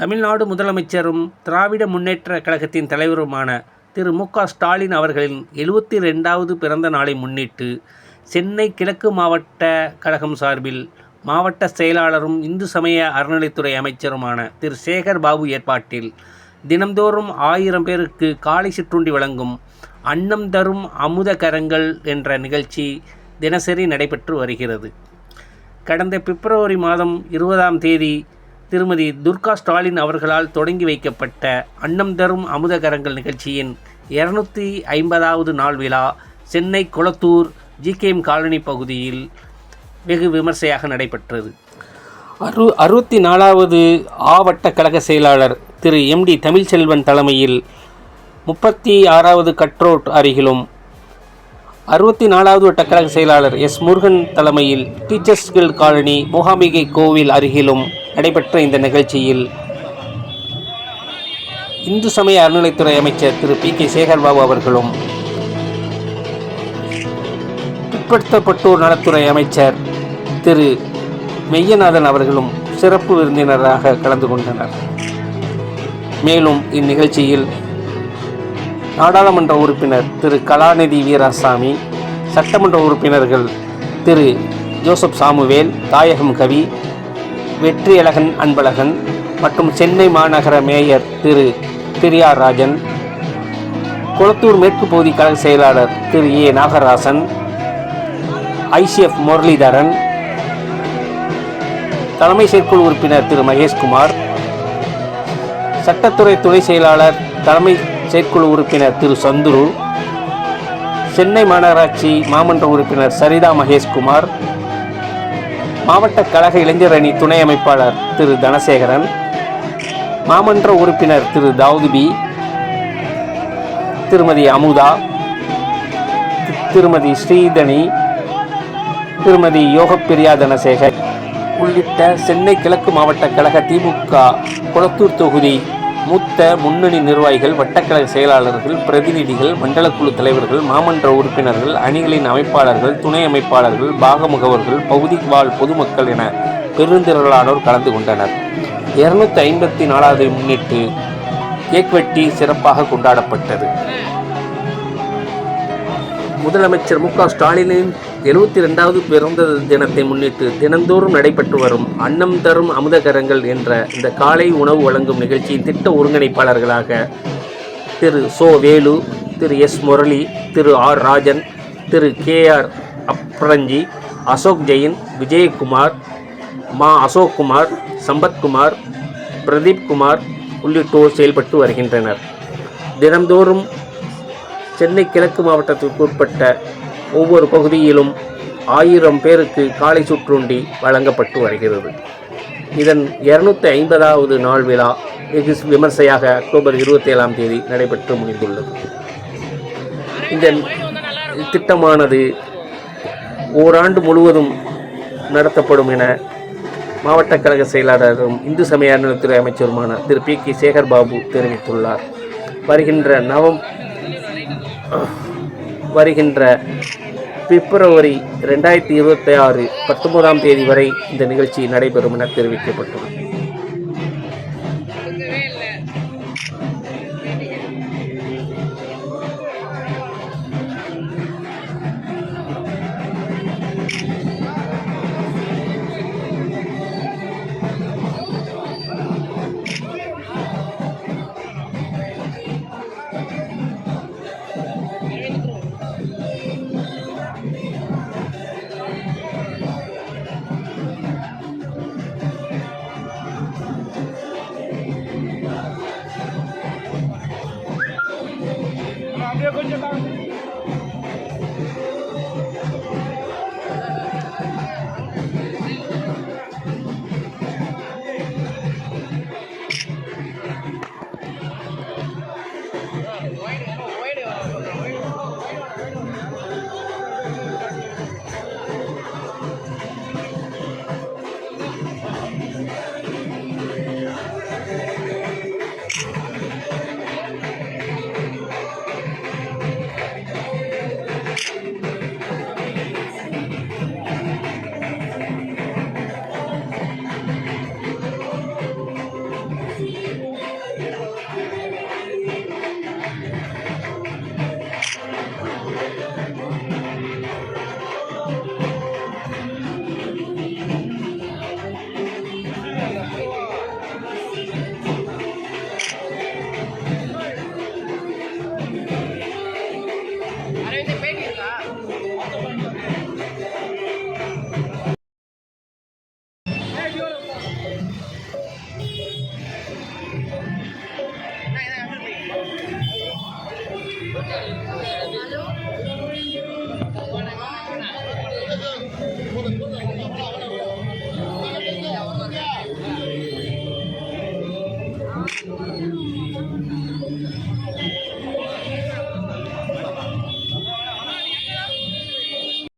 தமிழ்நாடு முதலமைச்சரும் திராவிட முன்னேற்ற கழகத்தின் தலைவருமான திரு மு க ஸ்டாலின் அவர்களின் எழுபத்தி ரெண்டாவது பிறந்த நாளை முன்னிட்டு சென்னை கிழக்கு மாவட்ட கழகம் சார்பில் மாவட்ட செயலாளரும் இந்து சமய அறநிலைத்துறை அமைச்சருமான திரு சேகர் பாபு ஏற்பாட்டில் தினந்தோறும் ஆயிரம் பேருக்கு காலை சிற்றுண்டி வழங்கும் அன்னம் தரும் அமுத கரங்கள் என்ற நிகழ்ச்சி தினசரி நடைபெற்று வருகிறது. கடந்த பிப்ரவரி மாதம் இருபதாம் தேதி திருமதி துர்கா ஸ்டாலின் அவர்களால் தொடங்கி வைக்கப்பட்ட அன்னம் தரும் அமுதகரங்கள் நிகழ்ச்சியின் இருநூற்றி ஐம்பதாவது நாள் விழா சென்னை கொளத்தூர் ஜிகேஎம் காலனி பகுதியில் வெகு விமர்சையாக நடைபெற்றது. அறு அறுபத்தி நாலாவது ஆவட்ட கழக செயலாளர் திரு எம்டி தமிழ்ச்செல்வன் தலைமையில் முப்பத்தி ஆறாவது கட்ரோட் அருகிலும் அறுபத்தி நாலாவது வட்ட செயலாளர் எஸ் முருகன் தலைமையில் டீச்சர்ஸ் கில்ட் காலனி மூகாம்பிகை கோவில் அருகிலும் நடைபெற்ற இந்த நிகழ்ச்சியில் இந்து சமய அறநிலைத்துறை அமைச்சர் திரு பி கே சேகர்பாபு அவர்களும் பிற்படுத்தப்பட்டோர் நலத்துறை அமைச்சர் திரு மெய்யநாதன் அவர்களும் சிறப்பு விருந்தினராக கலந்து கொண்டனர். மேலும் இந்நிகழ்ச்சியில் நாடாளுமன்ற உறுப்பினர் திரு கலாநிதி வீராசாமி சட்டமன்ற உறுப்பினர்கள் திரு ஜோசப் சாமுவேல் தாயகம் கவி வெற்றியழகன் அன்பழகன் மற்றும் சென்னை மாநகர மேயர் திரு பிரியார் ராஜன் குளத்தூர் மேற்கு பகுதி கழக செயலாளர் திரு ஏ. நாகராசன் ஐசிஎஃப் முரளிதரன் தலைமை செயற்குழு உறுப்பினர் திரு மகேஷ்குமார் சட்டத்துறை துணை செயலாளர் தலைமை செயற்குழு உறுப்பினர் திரு சந்துரு சென்னை மாநகராட்சி மாமன்ற உறுப்பினர் சரிதா மகேஷ்குமார் மாவட்ட கழக இளைஞர் அணி துணை அமைப்பாளர் திரு தனசேகரன் மாமன்ற உறுப்பினர் திரு தாவுதுபி திருமதி அமுதா திருமதி ஸ்ரீதனி திருமதி யோகப்பிரியா தனசேகர் உள்ளிட்ட சென்னை கிழக்கு மாவட்ட கழக திமுக குளத்தூர் தொகுதி மூத்த முன்னணி நிர்வாகிகள் வட்டக்கழக செயலாளர்கள் பிரதிநிதிகள் மண்டலக்குழு தலைவர்கள் மாமன்ற உறுப்பினர்கள் அணிகளின் அமைப்பாளர்கள் துணை அமைப்பாளர்கள் பாகமுகவர்கள் பகுதி வாழ் பொதுமக்கள் என பெருந்திரளானோர் கலந்து கொண்டனர். இருநூத்தி ஐம்பத்தி நாலாவது முன்னிட்டு கேக் வெட்டி சிறப்பாக கொண்டாடப்பட்டது. முதலமைச்சர் மு க ஸ்டாலினின் எழுபத்தி ரெண்டாவது பிறந்த தினத்தை முன்னிட்டு தினந்தோறும் நடைபெற்று வரும் அன்னம் தரும் அமுதகரங்கள் என்ற இந்த காலை உணவு வழங்கும் நிகழ்ச்சியின் திட்ட ஒருங்கிணைப்பாளர்களாக Thiru So Velu Thiru S Murali Thiru R Rajan Thiru K R Aparanji Ashok Jain Vijayakumar Ma Ashokkumar Sampathkumar Pradeep Kumar உள்ளிட்டோர் செயல்பட்டு வருகின்றனர். தினந்தோறும் சென்னை கிழக்கு மாவட்டத்திற்கு உட்பட்ட ஒவ்வொரு பகுதியிலும் ஆயிரம் பேருக்கு காலை சுற்றுண்டி வழங்கப்பட்டு வருகிறது. இதன் இருநூத்தி ஐம்பதாவது நாள் விழா வெகு விமர்சையாக அக்டோபர் இருபத்தி ஏழாம் தேதி நடைபெற்று முடிந்துள்ளது. இந்த திட்டமானது ஓராண்டு முழுவதும் நடத்தப்படும் என மாவட்ட கழக செயலாளரும் இந்து சமய அறநிலைத்துறை அமைச்சருமான திரு பி கே சேகர் பாபு தெரிவித்துள்ளார். வருகின்ற நவம் வருகின்ற பிப்ரவரி ரெண்டாயிரத்தி இருபத்தி ஆறு பத்தொன்பதாம் தேதி வரை இந்த நிகழ்ச்சி நடைபெறும் என தெரிவிக்கப்பட்டுள்ளது.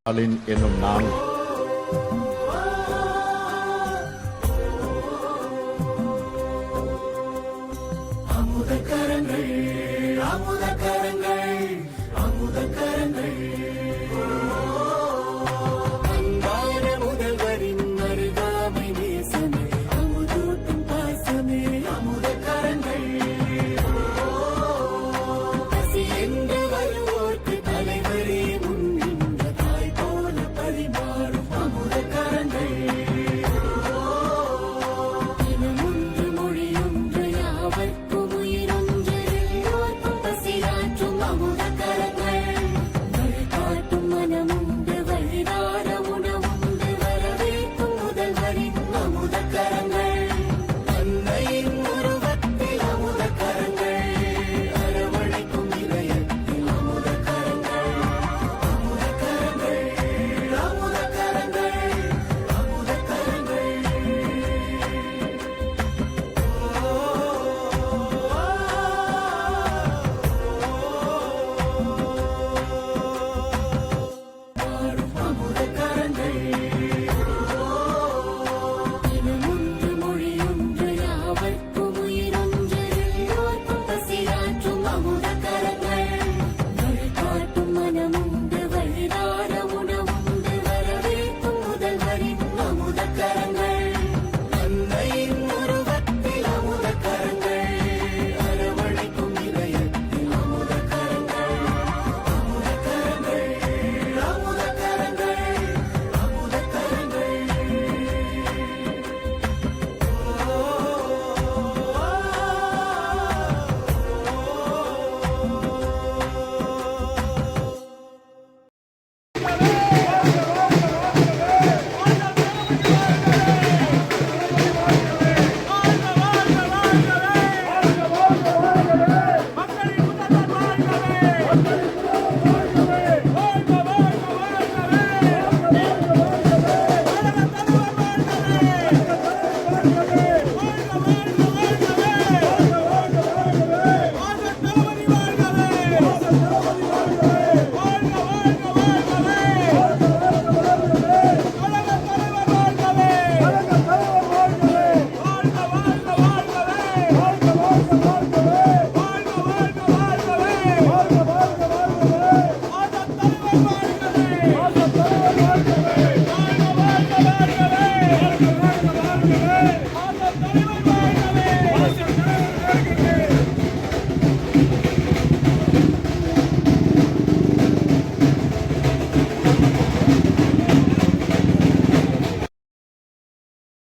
ஸ்டாலின் என்னும் நான் அமுத